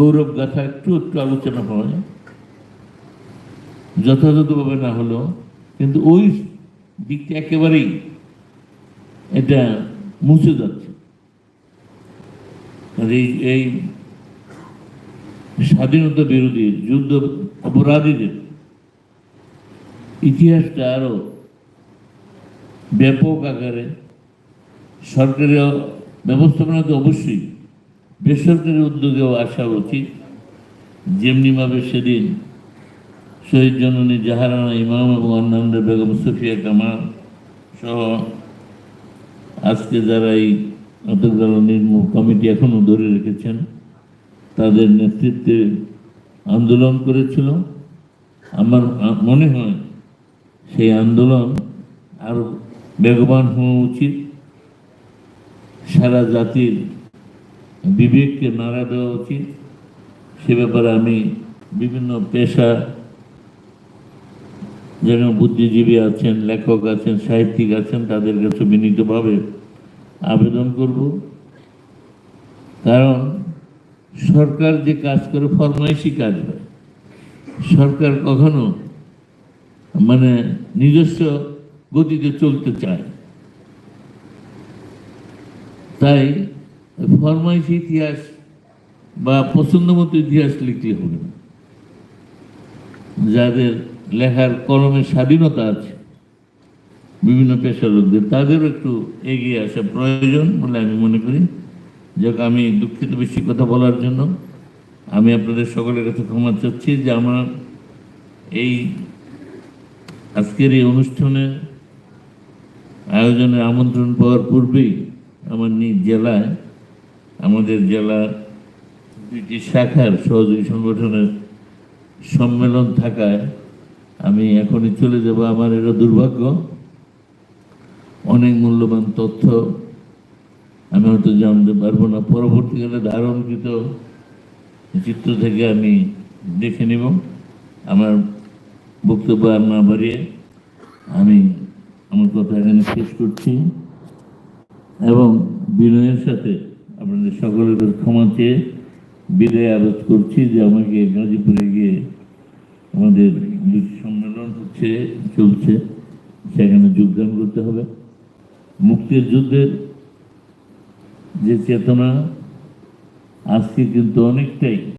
গৌরব গাথা একটু একটু আলোচনা হয় যথাযথভাবে না হলেও, কিন্তু ওই দিকটা একেবারেই এটা মুছে যাচ্ছে। এই এই স্বাধীনতা বিরোধী যুদ্ধ অপরাধীদের ইতিহাসটা আরও ব্যাপক আকারে সরকারি ব্যবস্থাপনা তো অবশ্যই বেসরকারি উদ্যোগেও আসা উচিত যেমনিভাবে সেদিন শহীদ জননী জাহারানা ইমাম এবং অন্যান্য বেগম সুফিয়া কামাল সহ আজকে যারা এই অতর্গাল নির্মূল কমিটি এখনও ধরে রেখেছেন, তাদের নেতৃত্বে আন্দোলন করেছিল। আমার মনে হয় সেই আন্দোলন আরও বেগবান হওয়া উচিত। সারা জাতির বিবেককে নাড়া দেওয়া উচিত। সে ব্যাপারে আমি বিভিন্ন পেশা, যেন বুদ্ধিজীবী আছেন, লেখক আছেন, সাহিত্যিক আছেন, তাদের কাছে বিনীতভাবে আবেদন করব। কারণ সরকার যে কাজ করে ফরমাইশি কাজ হয় সরকার কখনো মানে নিজস্ব গতিতে চলতে চায়। তাই ফরমাইশ ইতিহাস বা পছন্দ মতো ইতিহাস লিখলে হবে না। যাদের লেখার কলমের স্বাধীনতা আছে, বিভিন্ন পেশার লোকদের, তাদেরও একটু এগিয়ে আসা প্রয়োজন বলে আমি মনে করি। যাক, আমি দুঃখিত বেশি কথা বলার জন্য। আমি আপনাদের সকলের কাছে ক্ষমা চাচ্ছি যে আমার এই আজকের এই অনুষ্ঠানে আয়োজনের আমন্ত্রণ পাওয়ার পূর্বেই আমার নিজ জেলায় আমাদের জেলা দুইটি শাখার সহযোগী সংগঠনের সম্মেলন থাকায় আমি এখনই চলে যাব। আমার এটা দুর্ভাগ্য। অনেক মূল্যবান তথ্য আমি হয়তো জানতে পারব না। পরবর্তীকালে ধারণকৃত চিত্র থেকে আমি দেখে নেব। আমার বক্তব্য আর না বাড়িয়ে আমি আমার কথা এখানে শেষ করছি। এবং বিনয়ের সাথে আপনাদের সকলের কাছে ক্ষমা চেয়ে বিদায় আরোজ করছি যে আমাকে গাজীপুরে গিয়ে আমাদের দুটি সম্মেলন হচ্ছে, চলছে। সেখানে যোগদান করতে হবে। মুক্তির যুদ্ধের যে চেতনা, আজকে কিন্তু অনেকটাই